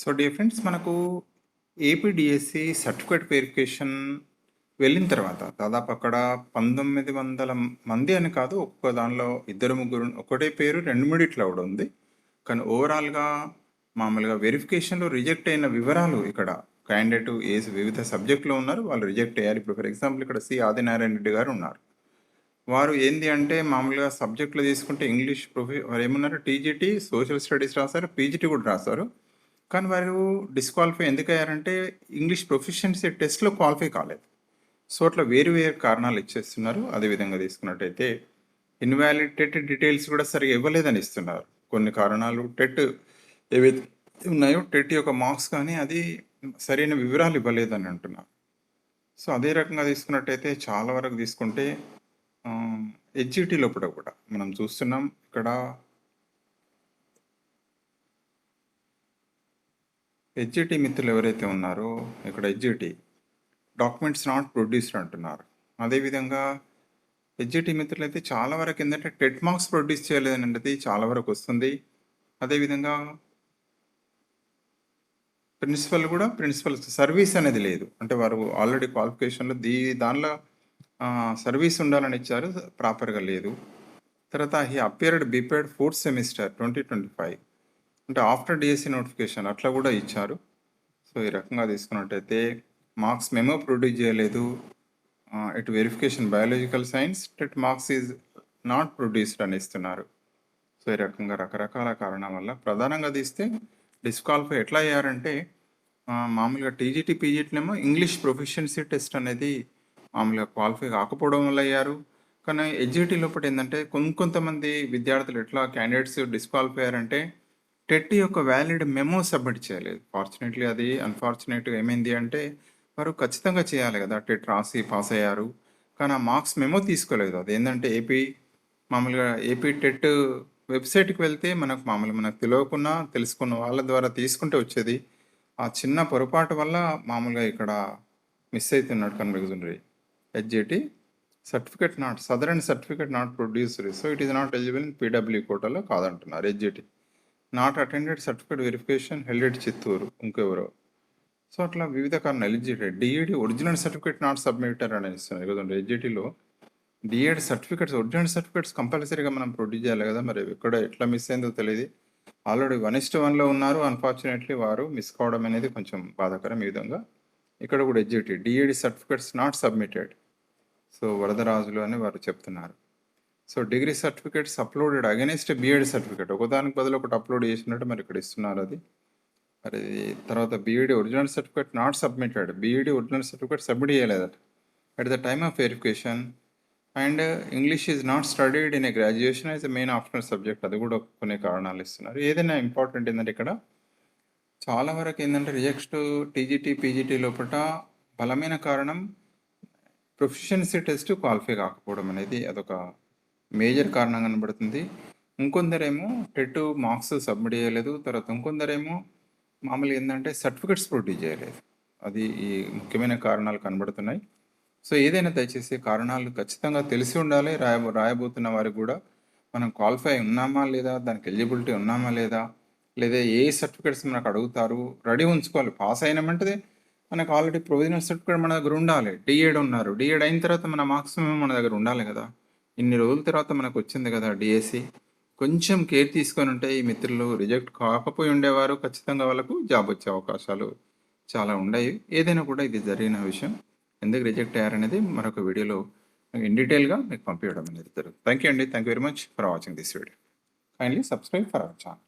So dear friends మనకు APDSC certificate verification వెళ్ళిన తర్వాత దాదాపు అక్కడ పంతొమ్మిది వందల మంది అని కాదు ఒక్కొక్క దానిలో ఇద్దరు ముగ్గురు ఒకటే పేరు రెండు మూడిట్లో కూడా ఉంది. కానీ ఓవరాల్గా మామూలుగా వెరిఫికేషన్లో రిజెక్ట్ అయిన వివరాలు ఇక్కడ క్యాండిడేట్ ఏ వివిధ సబ్జెక్టులో ఉన్నారు. వాళ్ళు రిజెక్ట్ అయ్యారు. ఇప్పుడు ఫర్ ఎగ్జాంపుల్ ఇక్కడ సి ఆదినారాయణ రెడ్డి గారు ఉన్నారు. వారు ఏంది అంటే మామూలుగా సబ్జెక్టులు తీసుకుంటే ఇంగ్లీష్ ప్రొఫె వారు ఏమన్నారు? టీజీటీ సోషల్ స్టడీస్ రాశారు పీజీటీ కూడా రాశారు. కానీ వారు డిస్క్వాలిఫై ఎందుకు అయ్యారంటే ఇంగ్లీష్ ప్రొఫిషియన్సీ టెస్ట్లో క్వాలిఫై కాలేదు. సో అట్లా వేరు వేరు కారణాలు ఇచ్చేస్తున్నారు. అదేవిధంగా తీసుకున్నట్టయితే ఇన్వాలిడేటెడ్ డీటెయిల్స్ కూడా సరిగా ఇవ్వలేదని ఇస్తున్నారు. కొన్ని కారణాలు టెట్ ఏవైతే ఉన్నాయో టెట్ యొక్క మార్క్స్ కానీ అది సరైన వివరాలు ఇవ్వలేదని అంటున్నారు. సో అదే రకంగా తీసుకున్నట్టయితే చాలా వరకు తీసుకుంటే హెచ్జిటి లోపల కూడా మనం చూస్తున్నాం. ఇక్కడ హెచ్జిటి మిత్రులు ఎవరైతే ఉన్నారో ఇక్కడ హెచ్జిటి డాక్యుమెంట్స్ నాట్ ప్రొడ్యూస్డ్ అంటున్నారు. అదేవిధంగా హెచ్జిటి మిత్రులు అయితే చాలా వరకు ఏంటంటే టెట్ మార్క్స్ ప్రొడ్యూస్ చేయలేదనేది చాలా వరకు వస్తుంది. అదేవిధంగా ప్రిన్సిపల్ కూడా ప్రిన్సిపల్ సర్వీస్ అనేది లేదు. అంటే వారు ఆల్రెడీ క్వాలిఫికేషన్లో దీ దానిలో సర్వీస్ ఉండాలని ఇచ్చారు ప్రాపర్గా లేదు. తర్వాత he appeared బిపేర్డ్ fourth semester twenty twenty five అంటే ఆఫ్టర్ డిఎస్సి నోటిఫికేషన్ అట్లా కూడా ఇచ్చారు. సో ఈ రకంగా తీసుకున్నట్టయితే మార్క్స్ మెమో ప్రొడ్యూస్ చేయలేదు. ఇట్ ఇటు verification biological science TET marks is not produced అని ఇస్తున్నారు. సో ఈ రకంగా రకరకాల కారణం వల్ల ప్రధానంగా తీస్తే డిస్క్వాలిఫై ఎట్లా అయ్యారంటే మామూలుగా టీజీటీ పీజీటీనేమో ఇంగ్లీష్ ప్రొఫిషియన్సీ టెస్ట్ అనేది మామూలుగా క్వాలిఫై కాకపోవడం వల్ల అయ్యారు. కానీ ఎడ్జిటీ లోపల ఏంటంటే కొంత కొంతమంది విద్యార్థులు ఎట్లా క్యాండిడేట్స్ డిస్క్వాలిఫై అయ్యారంటే టెట్ యొక్క వ్యాలిడ్ మెమో సబ్మిట్ చేయలేదు ఫార్చునేట్లీ అది అన్ఫార్చునేట్గా ఏమైంది అంటే వారు ఖచ్చితంగా చేయాలి కదా టెట్ రాసి పాస్ అయ్యారు. కానీ ఆ మార్క్స్ మెమో తీసుకోలేదు. అది ఏంటంటే ఏపీ మామూలుగా ఏపీ టెట్ వెబ్సైట్కి వెళ్తే మనకు మామూలుగా మనకు తెలియకున్నా తెలుసుకున్న వాళ్ళ ద్వారా తీసుకుంటే వచ్చేది. ఆ చిన్న పొరపాటు వల్ల మామూలుగా ఇక్కడ మిస్ అవుతున్నట్టు కనిపిస్తుంది HGT certificate not southern certificate not producer so it is not eligible in PW కోటాలో కాదంటున్నారు HGT not attended certificate verification helded Chittoor ఇంకెవరో. సో అట్లా వివిధ కారణాలు eligible DEd original certificate not submitter అని ఇస్తున్నారు కదండి హెచ్జిటిలో డిఎడ్ సర్టిఫికేట్స్ ఒరిజినల్ సర్టిఫికేట్స్ కంపల్సరీగా మనం ప్రొడ్యూస్ చేయాలి కదా మరి. ఎక్కడ ఎట్లా మిస్ అయిందో తెలియదు. ఆల్రెడీ వన్ ఇస్ట్ వన్లో ఉన్నారు. అన్ఫార్చునేట్లీ వారు మిస్ కావడం అనేది కొంచెం బాధాకరం ఈ విధంగా. ఇక్కడ కూడా SGT DEd certificates not submitted. So Varadarajulu అని వారు చెప్తున్నారు. So degree certificates uploaded against BEd certificate. ఒకదానికి బదులు ఒకటి అప్లోడ్ చేసినట్టు మరి ఇక్కడ ఇస్తున్నారు అది. మరి తర్వాత BEd original certificate not submitted BEd original certificate submit చేయలేదట. At the time of verification and English is not studied in a graduation is a main optional subject అది కూడా కొన్ని కారణాలు ఇస్తున్నారు. ఏదైనా ఇంపార్టెంట్ ఏంటంటే ఇక్కడ చాలా వరకు ఏంటంటే రిజెక్ట్ టీజీటీ పీజీటీ లోపల బలమైన కారణం ప్రొఫిషియన్సీ టెస్ట్ క్వాలిఫై కాకపోవడం అనేది అదొక మేజర్ కారణం కనబడుతుంది. ఇంకొందరేమో టెట్ మార్క్స్ సబ్మిట్ చేయలేదు. తర్వాత ఇంకొందరేమో మామూలుగా ఏంటంటే సర్టిఫికెట్స్ ప్రొడ్యూస్ చేయలేదు. అది ఈ ముఖ్యమైన కారణాలు కనబడుతున్నాయి. సో ఏదైనా దయచేసి కారణాలు ఖచ్చితంగా తెలిసి ఉండాలి. రాయబో రాయబోతున్న వారికి కూడా మనం క్వాలిఫై ఉన్నామా లేదా దానికి ఎలిజిబిలిటీ ఉన్నామా లేదా లేదా ఏ సర్టిఫికేట్స్ మనకు అడుగుతారు రెడీ ఉంచుకోవాలి. పాస్ అయినామంటే మనకు ఆల్రెడీ ప్రొవిజనల్ సర్టిఫికేట్ మన దగ్గర ఉండాలి. డిఎడ్ ఉన్నారు. డిఎడ్ అయిన తర్వాత మన మార్క్స్ మన దగ్గర ఉండాలి కదా. ఇన్ని రోజుల తర్వాత మనకు వచ్చింది కదా డిఎస్సి కొంచెం కేర్ తీసుకొని ఉంటే ఈ మిత్రులు రిజెక్ట్ కాకపోయి ఉండేవారు ఖచ్చితంగా వాళ్ళకు జాబ్ వచ్చే అవకాశాలు చాలా ఉన్నాయి ఏదైనా కూడా ఇది జరిగిన విషయం ఎందుకు రిజెక్ట్ అయ్యారనేది మరొక వీడియోలో ఇన్ డీటెయిల్గా మీకు పంపించడం అనేది జరుగుతుంది. థ్యాంక్ యూ అండి. Thank you very much for watching this video kindly subscribe for our channel